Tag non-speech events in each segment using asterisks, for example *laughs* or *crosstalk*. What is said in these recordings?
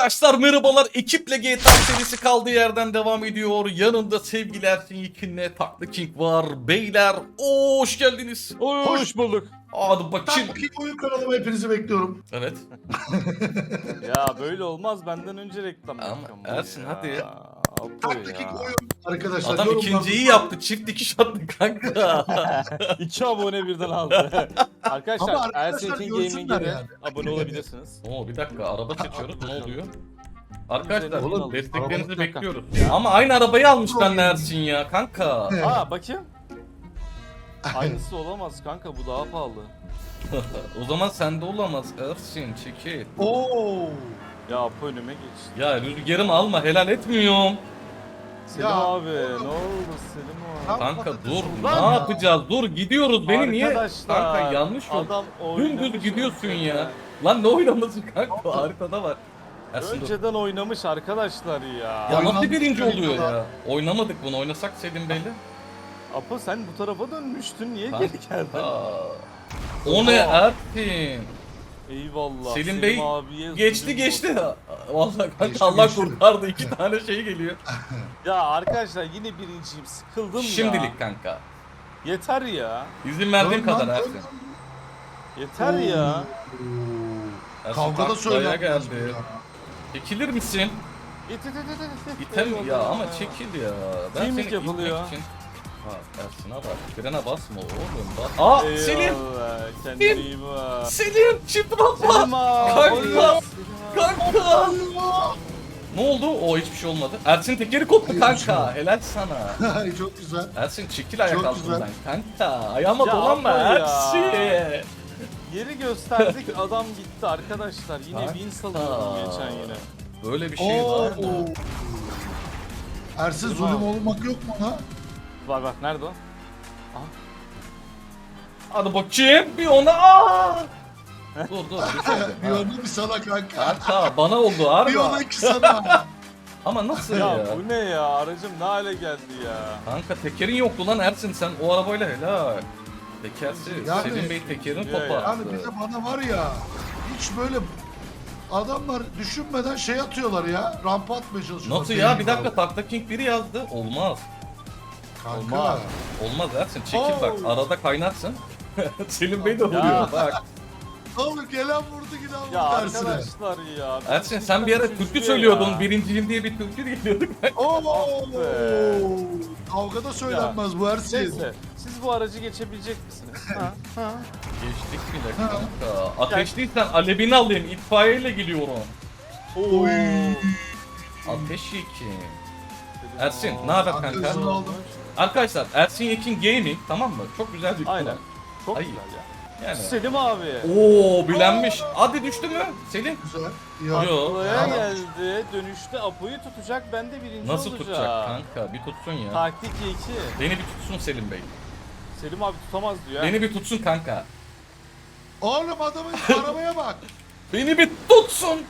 Arkadaşlar merhabalar. Ekiple GTA serisi kaldığı yerden devam ediyor. Yanımda sevgili Ersin Yekin'le Taklı King var. Beyler hoş geldiniz. Hoş bulduk. Hadi bakayım. bakayım oyun kanalıma hepinizi bekliyorum. Evet. *laughs* Ya böyle olmaz benden önce reklam yapacağım. Ersin, hadi ya. Taktik ya. oyun. Arkadaşlar Adam ikinciyi yaptı. Çift dikiş attı kanka. *laughs* İki abone birden aldı. *laughs* arkadaşlar, Ama arkadaşlar Ersin görsünler Gaming'e de yani. abone olabilirsiniz. Oo bir dakika araba seçiyoruz. Ne oluyor? Arkadaşlar Oğlum, desteklerinizi bekliyoruz. Ama aynı arabayı almış benle Ersin ya kanka. Evet. Aa bakayım. *laughs* Aynısı olamaz kanka bu daha pahalı. o zaman sende olamaz Ersin çekil. Oo. Ya Apo önüme geçti. Ya rüzgarımı alma helal etmiyorum. Selim Ya, abi oğlum. ne oldu Selim abi? Tam Kanka patates dur oldu. ne Lan! yapacağız dur gidiyoruz beni niye Arkadaşlar, kanka yanlış oldu. Adam Dümdüz oynamış gidiyorsun ya. önceden. Lan ne oynaması kanka haritada var. Ersin dur. Önceden oynamış arkadaşlar ya. Ya nasıl birinci oluyor ya? Oynamadık bunu oynasak Selim Bey'le. Apo sen bu tarafa dönmüştün niye geri geldin? Aa. O ne Ersin? Eyvallah. Selim Bey abiye Geçti zulüm geçti. oldu. Vallahi kanka Geçti, Allah geçti. kurtardı iki tane şey geliyor. *laughs* Ya arkadaşlar yine birinciyim sıkıldım ya. Şimdilik kanka. Yeter ya. İzin verdiğim Dön lan, kadar dön. Ersin. Yeter ya. Oo. Ersin Kavgada söylenmez bu geldi. ya. Çekilir misin? İt it it it it. İtem ya ama çekil ya. Ben Teaming seni yapılıyor. itmek için... Ersin'e bak. Frene basma oğlum bak. Aa Selim! Eyvallah, Kendine iyi bak. Selim! Selim abi. Kanka! Selim. Kanka! Ne oldu? O hiçbir şey olmadı. Ersin tekeri koptu Hayır, şey kanka. olmadı. Helal sana. *laughs* Çok güzel. Ersin çekil ayak Çok altından kanka. Ayağıma Ya dolanma ya. Ersin. Yeri gösterdik *laughs* adam gitti arkadaşlar. Yine Kanka. win salıyorum geçen yine. Böyle bir şey var mı? Ersin zulüm olmak yok mu ha? Var bak nerede o? Hadi bakayım bir ona. Aa! dur dur. Bir *laughs* onu bir sana kanka. Kanka bana oldu harbi. Bir ona iki sana. *laughs* Ama nasıl ya? Ya bu ne ya? Aracım ne hale geldi ya? Kanka tekerin yoktu lan Ersin sen o arabayla helal. Tekersiz. Yani- Selim Bey tekerin Ya, topu ya. attı. Yani bir de bana var ya hiç böyle adamlar düşünmeden şey atıyorlar ya. Rampa atmaya çalışıyorlar. Nasıl ya bir dakika abi. Takla King biri yazdı. Olmaz. Kanka. Olmaz. Olmaz Ersin çekil Oo. bak arada kaynarsın. *laughs* Selim Bey de Ya. vuruyor bak. Oğlum gelen vurdu giden vurdu Ya Ersin'e. arkadaşlar ya. Ersin sen bir ara türkü söylüyordun. Birinciyim diye bir türkü geliyorduk. *laughs* Oo. Ah be. Kavgada söylenmez bu Ersin. Neyse siz bu aracı geçebilecek misiniz? Ha? Ha? Geçtik bile kanka. Ateşliysen alevini alayım. İtfaiyeyle geliyorum. Oy. Ateş yekin. Ersin ne haber kanka? Arkadaşlar aldım. Arkadaşlar Ersin Yekin Gaming tamam mı? Çok güzel bir Aynen. Çok Ay. güzel ya. Yani. Selim abi. Oo bilenmiş. Hadi düştü mü? Selim. Güzel. Ya. Yo. Buraya Ya. geldi. Dönüşte Apo'yu tutacak. Ben de birinci Nasıl olacağım. tutacak kanka? Bir tutsun ya. Taktik 2. Beni bir tutsun Selim Bey. Selim abi tutamaz diyor. Beni bir tutsun kanka. Oğlum adamın *laughs* arabaya bak. Beni bir tutsun.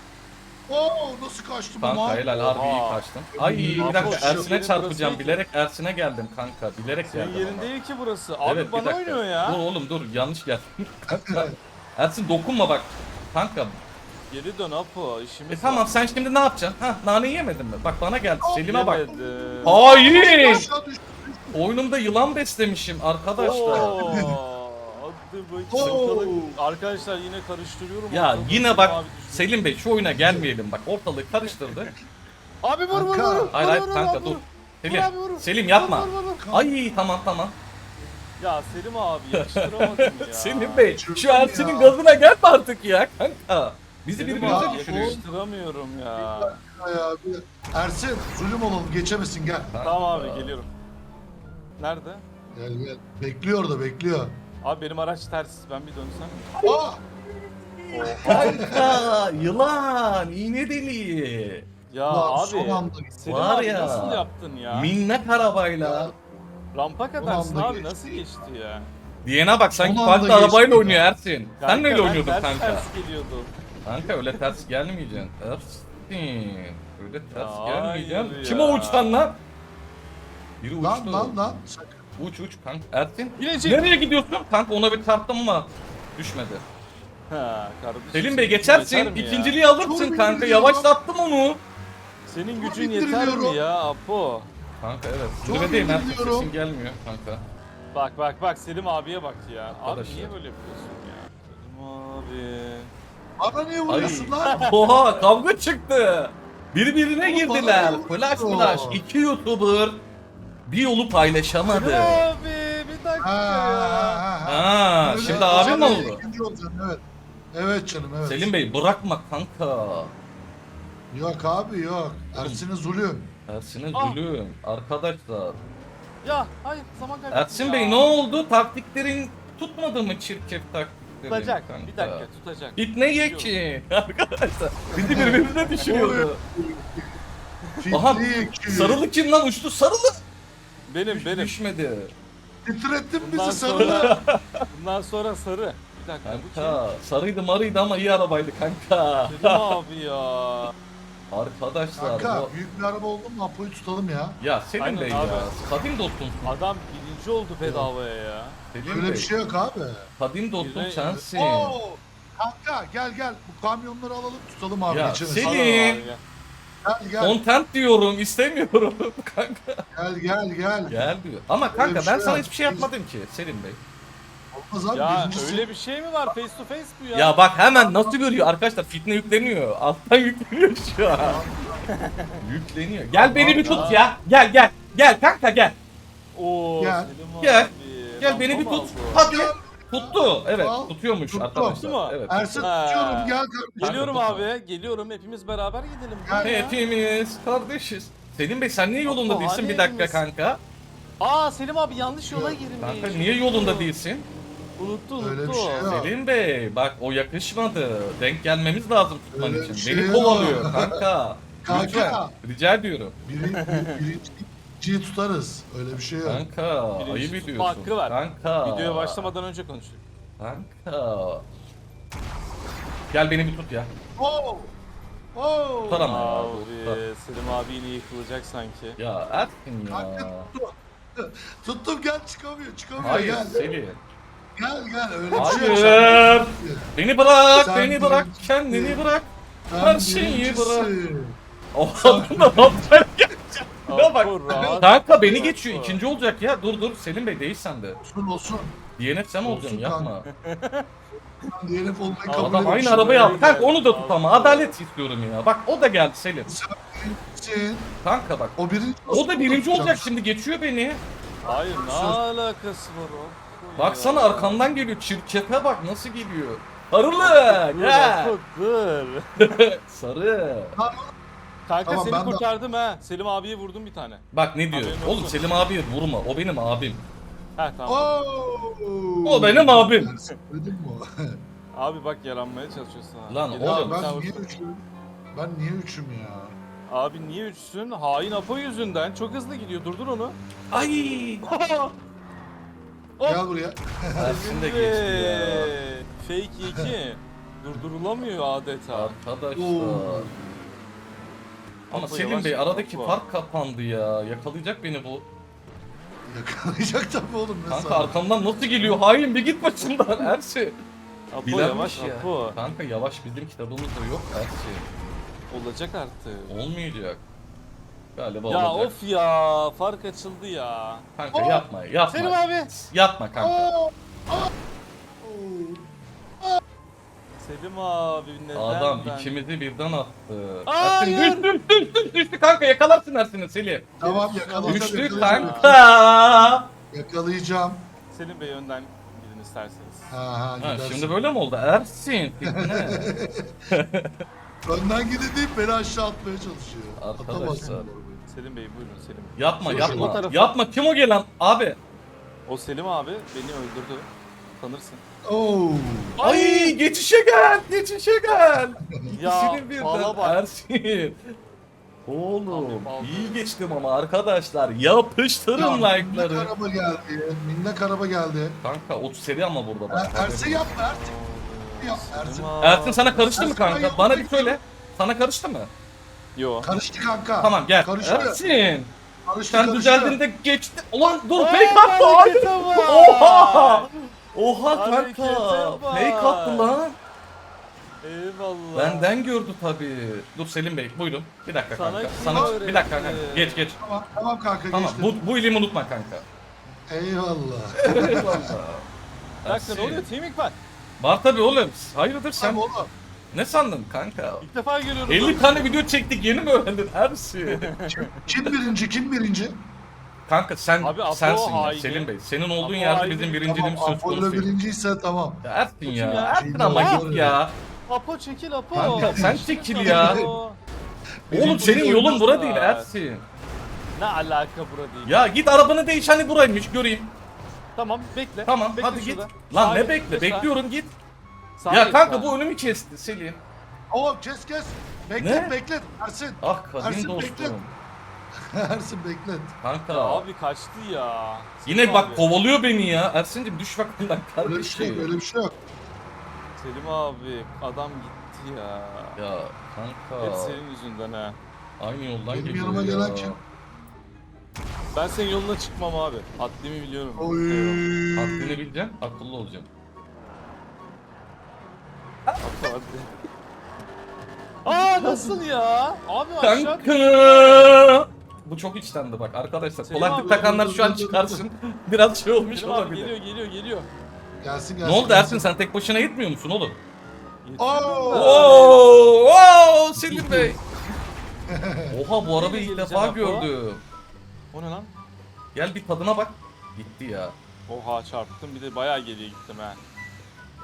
Oo nasıl kaçtı bu Kanka mal? helal harbi iyi kaçtın. Ay bir dakika Ersin'e çarpacağım. Bilerek Ersin'e geldim kanka. Bilerek Senin geldim. yerin ama. değil ki burası. Abi Evet, bir bana dakika. oynuyor ya. Dur oğlum dur yanlış geldim. *laughs* kanka. Ersin dokunma bak. Kanka. Geri dön Apo. İşimiz E tamam sen şimdi ne yapacaksın? Ha nane yemedin mi? Bak bana geldi. Selim'e bak. Hayır. Aşağı düştü. Oyunumda yılan beslemişim arkadaşlar. Bakayım. Oo. Ortalık- Arkadaşlar yine karıştırıyorum. Ya ortalığı. yine bak Abi. Selim Bey şu oyuna gelmeyelim bak ortalığı karıştırdı. Abi vur vur Kanka. vur. Hayır hayır kanka dur. Selim, abi, vur. Selim yapma. Vur, vur, vur. Ay tamam tamam. Ya Selim abi yakıştıramadım ya. Selim Bey şu Ersin'in ya. gazına gelme artık ya kanka. Bizi Selim birbirimize abi düşürüyor. yakıştıramıyorum ya. Ya, bir- Ersin zulüm olalım geçemesin gel. Tamam abi geliyorum. Nerede? Gel gel. Bekliyor da bekliyor. Abi benim araç ters. Ben bir dönsem. Aa! Kanka yılan iğne deliği. Ya Ulan son abi. anda Selim Var abi ya. nasıl yaptın ya? Minnak arabayla. Rampa katarsın anda abi geçti. nasıl geçti ya? Diyene bak sanki Son anda farklı arabayla geçti oynuyor ya. Ersin. Sen neyle ben oynuyordun ters kanka? Ters geliyordu. Kanka öyle ters gelmeyeceksin. Ersin. Öyle ters Ya gelmeyeceksin. hayır Kim ya. o uçtan lan? Biri uçtu. Lan lan lan. Sakın. Uç uç kanka. Ersin. Yine çek. Nereye gidiyorsun? Kanka ona bir çarptım ama düşmedi. Ha, kardeşim, Selim Bey geçersin. ya? İkinciliği alırsın Çok kanka. indiriyorum. Yavaşlattım onu. Senin Çok gücün yeter mi ya Apo? Kanka evet. Çok Zirvedeyim indiriyorum. sesin gelmiyor kanka. Bak bak bak Selim abiye bak ya. Abi Arkadaşlar. niye böyle yapıyorsun ya? Selim abi. Bana niye vuruyorsun lan? *laughs* Oha kavga çıktı. Birbirine Oğlum, girdiler. bana ne Flash vuruyor? flash. İki YouTuber bir yolu paylaşamadı. Abi bir dakika Ha, ya. ha, ha. Ha, Öyle şimdi abim mi oldu? ikinci olacaksın, evet. Evet canım evet. Selim Bey bırakma kanka. Yok abi yok. Ersin'e zulüm. Ersin'e Ah. zulüm. Arkadaşlar. Ya hayır zaman kaybettim Ersin ya. Bey ne oldu? Taktiklerin tutmadı mı çirkef taktiklerin? Tutacak kanka? bir dakika tutacak. İp ne ye ki? *laughs* Arkadaşlar. Bizi birbirine düşürüyordu. Aha, Fitli iki. Sarılı kim lan uçtu? Sarılı. Benim Düş- benim. Düşmedi. Titrettin Bundan bizi sonra- sarılı. Bundan sonra sarı. Bir dakika bu kim? Kanka sarıydı marıydı ama iyi arabaydı kanka. Selim abi ya. Arkadaşlar Kanka bu... büyük bir araba oldu mu Apo'yu tutalım ya. Ya Selim Aynen Bey abi. ya. Kadim dostumsun. Adam birinci oldu bedavaya ya. Selim Öyle Bey. bir şey yok abi. Kadim dostum Yüzde- sensin. Oo! Kanka gel gel bu kamyonları alalım tutalım abi Ya. Selim- Adam abi ya. Gel gel Content diyorum istemiyorum *laughs* kanka. gel gel gel. Gel diyor. Ama kanka bir ben şey sana yap. hiçbir şey yapmadım ki Selim Bey. Olmaz abi Ya birincisi. öyle bir şey mi var face to face bu ya? Ya bak hemen nasıl görüyor arkadaşlar fitne yükleniyor. Alttan *laughs* yükleniyor şu an. *laughs* yükleniyor. Gel beni bir tut ya. Gel gel. Gel kanka gel. Oo Gel. Gel. Gel beni bir tut. Hadi. Tuttu. Evet Al. tutuyormuş Tuttu. arkadaşlar. Tuttu mu? Evet. Ersin Ha. tutuyorum gel kardeşim. Geliyorum abi, geliyorum. Hepimiz beraber gidelim. Gel. Ya. Hepimiz kardeşiz. Selim Bey sen niye yolunda Baba, değilsin hani bir dakika hepimiz- kanka? Aa Selim abi yanlış yola girmiş. Kanka niye yolunda değilsin? Unuttu unuttu. Öyle bir şey yok. Selim Bey bak o yakışmadı. Denk gelmemiz lazım tutman Öyle bir için. şey Beni yok. kovalıyor kanka. Kanka. Lütfen. Rica ediyorum. Biri, biri, birinciyi tutarız. Öyle bir şey yok. Kanka Birinci ayıp tutma ediyorsun. hakkı var. Kanka. Videoya başlamadan önce konuştuk. Kanka. Gel beni bir tut ya. Oo! Oo! Tutar ama ya. Abi. Selim abi yine yıkılacak sanki. Ya Erkin ya. Kanka tuttum. *laughs* Tuttum gel çıkamıyor çıkamıyor Hayır gel. Selim. Gel gel öyle bir şey yok. Hayır. Beni bırak, Sen beni bırak, birincisin. kendini bırak. Her şeyi birincisin. O adam *laughs* ne yapacak? Ya bak. Kanka beni geçiyor. ikinci olacak ya. Dur dur Selim Bey değil sen de. Olsun olsun. DNF sen olacaksın Olsun yapma. DNF olmayı kabul Adam aynı arabayı aldı. Kanka onu da tut ama adalet istiyorum ya. Bak o da geldi Selim. Sen. Kanka bak. O birinci O da birinci olacak şimdi geçiyor beni. Hayır ne alakası var o? Baksana Ya. arkamdan geliyor. Çirkefe bak nasıl geliyor. Arılı Dur, gel. Apo, dur. Sarı. Kanka Tamam, seni ben de- kurtardım ha. Selim abiye vurdum bir tane. Bak ne diyor? Haberin Oğlum olsun. Selim abi vurma. O benim abim. Ha tamam. Oo! O benim abim. Söyledim mi? *laughs* Abi bak yaranmaya çalışıyorsun ha. Lan ya Oğlum, ben niye vursun. üçüm? Ben niye üçüm ya? Abi niye üçsün? Hain Apo yüzünden. Çok hızlı gidiyor. Durdur onu. Ay. *laughs* Gel buraya. Ersin *laughs* de geçti ya. Fake 2. Durdurulamıyor adeta. Arkadaşlar. Oo. Ama Selim yavaş Bey aradaki Apo. fark kapandı ya. Yakalayacak beni bu. Yakalayacak tabii oğlum ne Kanka sandın? arkamdan nasıl geliyor? Hain bir git başımdan *laughs* Ersin. Apo Bilenmiş yavaş ya. Apo. Kanka yavaş bizim kitabımızda yok Ersin. Olacak artık. Olmayacak. Galiba Ya olacak. of ya. Fark açıldı ya. Kanka Oh! yapma yapma. Selim abi. Yapma kanka. Oo! Selim abi neden Adam ben? ikimizi birden attı. Hayır. Ersin düştü düştü düştü kanka yakalarsın Ersin'i Selim. Tamam yakalayacağım Düştü yakalayacağım. kanka. Yakalayacağım. Selim Bey önden gidin isterseniz. Ha ha Ha, gidersin. şimdi böyle mi oldu? Ersin. *laughs* Önden gidin deyip beni aşağı atmaya çalışıyor. Arkadaşlar. Atamazsın bu arabayı. Selim Bey buyurun Selim. yapma yapma. tarafa. Yapma kim o gelen? Abi. O Selim abi beni öldürdü. Tanırsın. Oo. Ay geçişe gel. Geçişe gel. Ya, İkisini birden fala bak. Ersin. Oğlum Abi, iyi geçtim ama arkadaşlar yapıştırın Ya, Minnak like'ları. araba geldi. Minnak araba geldi. Kanka 30 seri ama burada bak. Er, Ersin yapma Ersin. Yap Ersin. abi. Ersin sana karıştı mı Ersin, ben kanka? Bana bir söyle. Sana karıştı mı? Yo. Karıştı kanka. Tamam gel. Karıştı. Ersin. Karıştı Sen karıştı. düzeldiğinde geçti. Ulan dur Aa, fake attı. Hayır. Oha. Oha Harekete kanka. bak. Fake attı lan. Eyvallah. Benden gördü tabii. Dur Selim Bey buyurun. Bir dakika Sana kanka. kim Sana öğretti? bir dakika kanka. Geç geç. Tamam, tamam kanka Tamam geçtim. bu, bu ilimi unutma kanka. Eyvallah. *laughs* Dakika ne oluyor? Teaming var. Var tabii oğlum. Hayırdır sen Sen oğlum. ne sandın kanka? İlk defa görüyorum. 50 böyle. tane video çektik yeni mi öğrendin Ersin? Kim birinci kim birinci? Kanka sen Abi Apo sensin ya haini. Selim Bey. Senin olduğun Apo yerde haini. bizim Tamam birinciliğimiz söz Apollo konusu. birinciyse tamam. Ya Ersin ya. ya? Ersin ama git ya. Apo çekil Apo. Kanka, sen çekil ya. Apo. Oğlum senin yolun oyuncusu bura değil. Ersin. Ne alaka bura değil. Ya git arabanı değiş hani buraymış göreyim. Tamam bekle. Tamam Bekle hadi git. şurada. Lan ne bekle sağa. bekliyorum git. Ya git, kanka bu önümü kesti Selim. Oğlum kes kes. Beklet Ne? beklet. Ersin. Ah kadim Ersin, dostum. Ersin beklet. Kanka. Ya abi kaçtı ya. Yine Selim bak abi. kovalıyor beni ya. Ersin'cim düş bakalım Öyle bir şey yok öyle bir şey yok. Selim abi adam gitti ya. Ya Hep kanka. senin yüzünden ha. Aynı yoldan Benim geliyor yanıma ya. gelen kim? Ben senin yoluna çıkmam abi. Haddimi biliyorum. Oy. Haddini bileceksin, akıllı olacaksın. Hadi. Aa nasıl ya? Abi aşağı Kanka. Bu çok içtendi bak arkadaşlar. Selim Kulaklık abi, takanlar dur, şu an dur, dur, çıkarsın. *laughs* Biraz şey olmuş Selim abi olabilir. geliyor geliyor geliyor. Gelsin Ne gelsin. oldu gelsin. Ersin sen tek başına gitmiyor musun oğlum? Oo! Oo, Selim Bey. *laughs* Oha bu arabayı ilk defa Apo. gördüm. O ne lan? Gel bir tadına bak. Gitti ya. Oha çarptım bir de bayağı geriye gittim ha.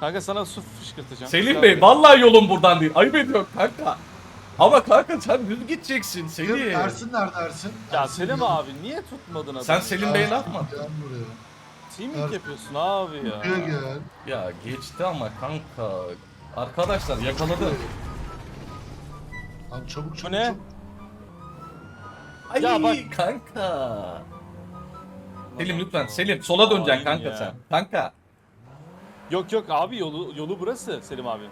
Kanka sana su fışkırtacağım. Selim Bey vallahi yolun buradan değil. Ayıp ediyorum kanka. Ama kanka sen düz gideceksin Kim? Selim. Ersin nerede Ersin? Ya Ersin Selim abi niye tutmadın adamı? Sen Selim Bey'e laf mı? Gel buraya. Teaming yapıyorsun abi ya. Buraya gel. Ya geçti ama kanka. Arkadaşlar yakaladı. Abi çabuk çabuk ne? çabuk. Ay Ya bak- kanka. Selim lütfen Selim sola döneceksin Hain kanka ya. sen. Kanka. Yok yok abi yolu yolu burası Selim abi.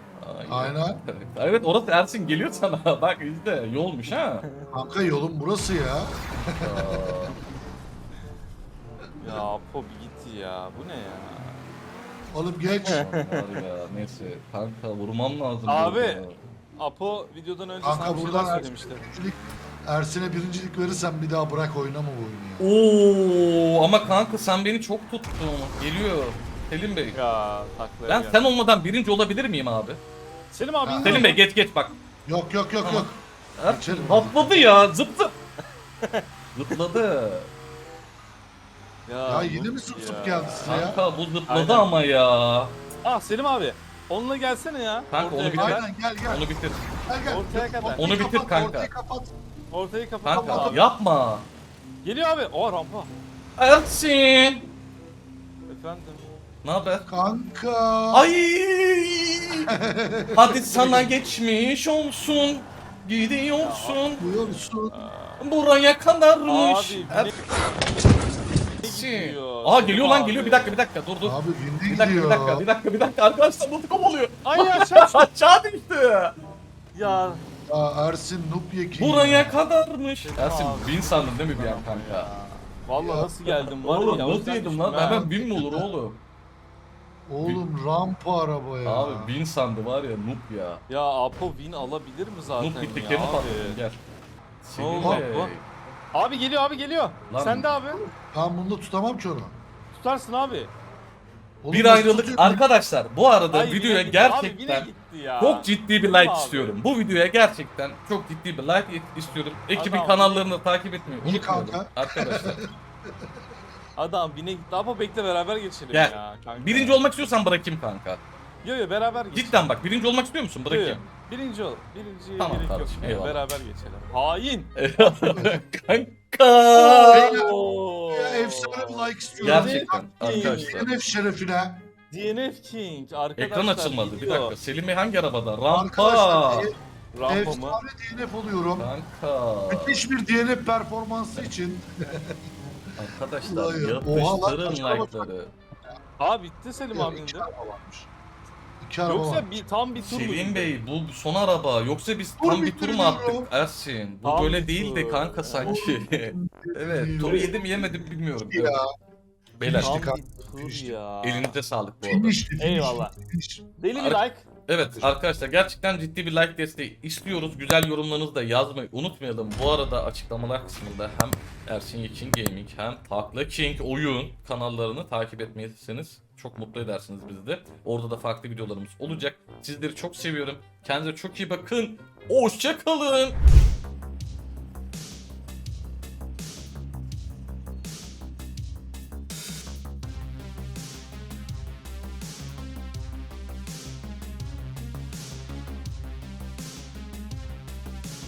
Aynen. Evet orası Ersin geliyor sana. *laughs* Bak işte yolmuş ha. Kanka yolun burası ya. *laughs* Ya Apo bir gitti ya. Bu ne ya? Oğlum geç. Var ya neyse kanka vurmam lazım. Abi. Apo videodan önce Kanka sana bir buradan şeyler Ersin söylemişti. birincilik, Ersin'e birincilik verirsen bir daha bırak oynama bu oyunu ya. Oo ama kanka sen beni çok tuttun. Geliyor. Selim Bey. Ya taklaya Ben sen olmadan birinci olabilir miyim abi? Selim abi Ha. Selim Bey geç geç bak. Yok yok yok yok. Ersin Geçelim. Patladı ya zıptı. *laughs* Zıpladı. Ya, Ya yine mi ya. sıp geldi size ya? Kanka bu zıpladı Aynen. ama ya. Ah Selim abi. Onunla gelsene ya. Kanka, onu kadar. Aynen gel gel. Onu bitir. Gel gel. Ortaya kadar. Ortayı Onu bitir kapat, kanka. Ortayı kapat. Ortayı kapat Kanka abi. yapma. Geliyor abi. O rampa. Ersin. Efendim. Ne haber? Kanka. Ay! Hadi sana geçmiş olsun. Gidiyorsun. Buyursun. Buraya kadarmış. Abi, gidiyor. Aa geliyor lan geliyor. Bir dakika bir dakika dur dur. Abi bindi Bir dakika bir dakika bir dakika bir dakika. Arkadaşlar nasıl kovalıyor? Ay aşağı. *laughs* Aşağı düştü. ya. Ya Ersin noob yekin. Buraya kadarmış. Ersin bin sandın değil mi bir an kanka? Vallahi Ya. nasıl geldim var Oğlum ya. o nasıl yüzden yedim lan? ha. Hemen bin mi olur oğlum? Oğlum rampa araba ya. Abi bin sandı var ya noob ya. Ya Apo win alabilir mi zaten Noob ya bittiklerini patladım abi? gel. Ne oldu? Bey. Bak. Abi geliyor abi geliyor. Lan- Sen de abi. Ben bunu da tutamam ki onu. Tutarsın abi. Oğlum Bir nasıl ayrılık tutuyorum? arkadaşlar bu arada Ay, videoya yine gitti. Abi yine gerçekten gitti ya. çok ciddi bir Değil mi like abi? istiyorum. Bu videoya gerçekten çok ciddi bir like istiyorum. Ekibin Adam- kanallarını takip etmeyi İyi unutmayın kanka. arkadaşlar. *laughs* Adam bine gitti. Apo bekle beraber geçelim Gel. ya. Kanka. Birinci olmak istiyorsan bırakayım kanka. Yo yo beraber geçelim. Cidden bak birinci olmak istiyor musun? Yo, yo. Bırakayım. Birinci ol. Birinci Tamam gerek yok. kardeşim, ya. eyvallah. Beraber geçelim. Hain. kanka. Oo. Ya, efsane bir like istiyorum. Gerçekten arkadaşlar. DNF şerefine. DNF King arkadaşlar. Ekran açılmadı. Bir gidiyor. dakika. Selim Bey hangi arabada? Rampa. Arkadaşlar e- Rampa mı? efsane DNF oluyorum. Kanka. Müthiş bir DNF performansı için. *laughs* Arkadaşlar Ulan ya, oha lan, yapıştırın kaç like'ları. Aa bitti Selim Ya, abinin iki de. araba varmış. İki araba. Yoksa bir tam bir tur mu? Selim Bey bu son araba yoksa biz Tur tam bir tur mu attık Ersin? Bu Tam böyle bir değildi tur. kanka sanki. *laughs* evet turu yedim yemedim bilmiyorum. Ya. Beyler Tam bir tur ya. elinize sağlık bu arada. Eyvallah. finish. Deli bir like. Evet arkadaşlar gerçekten ciddi bir like desteği istiyoruz. Güzel yorumlarınızı da yazmayı unutmayalım. Bu arada açıklamalar kısmında hem Ersin Yekin Gaming hem Takla King oyun kanallarını takip etmeyseniz çok mutlu edersiniz bizi de. Orada da farklı videolarımız olacak. Sizleri çok seviyorum. Kendinize çok iyi bakın. Hoşçakalın.